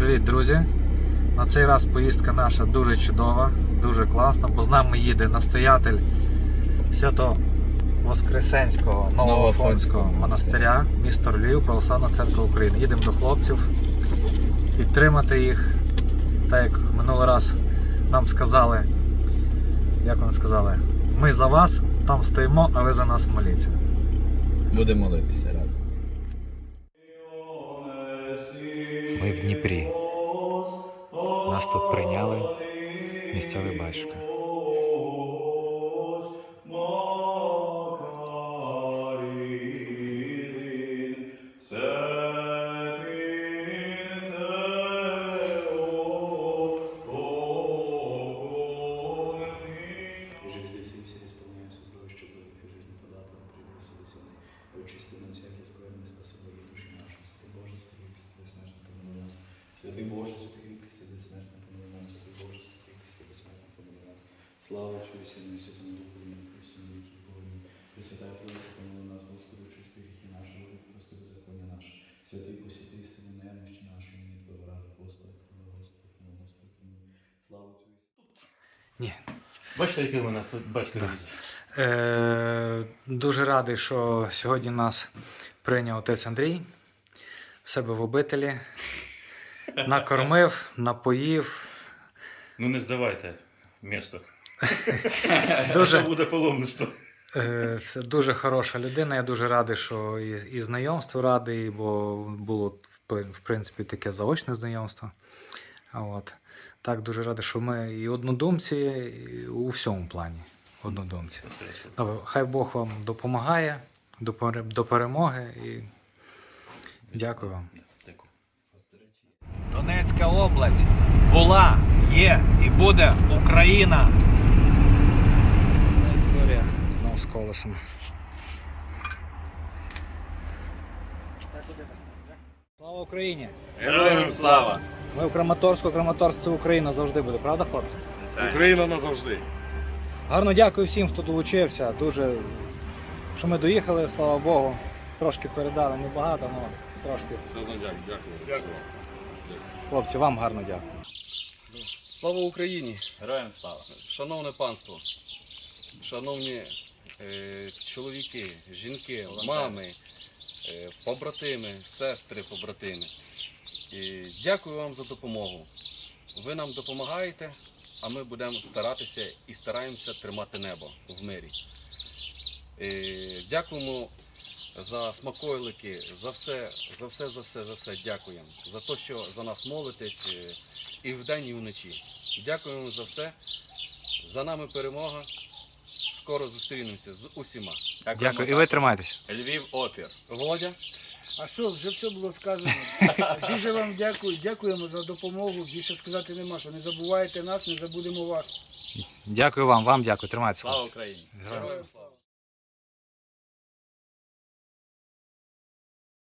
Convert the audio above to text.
Привіт, друзі! На цей раз поїздка наша дуже чудова, дуже класна, бо з нами їде настоятель свято Воскресенського Новоафонського Новоафонського монастиря, місто Львів, Православна Церква України. Їдемо до хлопців, підтримати їх. Так як минулий раз нам сказали, як вони сказали, ми за вас там стоїмо, а ви за нас моліться. Будемо молитися разом. Ми в Дніпрі. Нас тут прийняли місцевий батюшка. нас. Святый Боже, святый Христос, смертно помилуй нас. Святый Боже, святый Христос, смертно помилуй нас. Слава Отцу и Сыну и Святому Духу, и ныне и присно и во веки Богу. Пресвятая Троица, помилуй нас, Господи, чисти грехи наши, Боже, прости беззаконие наше. Святый посети, Сыны немощи наши, и ныне Твоего рада, Господи, помилуй, Господи, помилуй, Господи, помилуй. Слава Отцу и Ні, Бачите, який у мене тут батько Так. різь? Е, дуже радий, що сьогодні нас прийняв отець Андрій в себе в обителі. Накормив, напоїв. Ну не здавайте місто. Дуже, Це буде паломництво. е, це дуже хороша людина. Я дуже радий, що і, і знайомство радий, бо було в принципі таке заочне знайомство. От. Так, дуже радий, що ми і однодумці, і у всьому плані. Однодумці. Добре, хай Бог вам допомагає до, до перемоги і дякую вам. Донецька область була, є і буде Україна. Це історія знов з колесом. Слава Україні! Героям слава! Ми в Краматорську, Краматорськ це Україна завжди буде, правда, хлопці? Україна назавжди. Гарно дякую всім, хто долучився. Дуже що ми доїхали, слава Богу. Трошки передали, небагато, але трошки. Все одно дякую. Дякую. Дякую. Хлопці, вам гарно дякую. Слава Україні! Героям слава. Шановне панство, шановні е, чоловіки, жінки, мами, е, побратими, сестри, побратими. І дякую вам за допомогу. Ви нам допомагаєте, а ми будемо старатися і стараємося тримати небо в мирі. Е, дякуємо за смакойлики, за все, за все, за все, за все. Дякуємо. За те, що за нас молитесь е, і вдень, і вночі. Дякуємо за все. За нами перемога. Скоро зустрінемося з усіма. Дякую. Дякую. І ви тримайтеся. Львів опір. Володя, А що, вже все було сказано. Дуже вам дякую, дякуємо за допомогу. Більше сказати нема, що не забувайте нас, не забудемо вас. Дякую вам, вам дякую. Тримайтеся. Слава. Україні! Героям слава!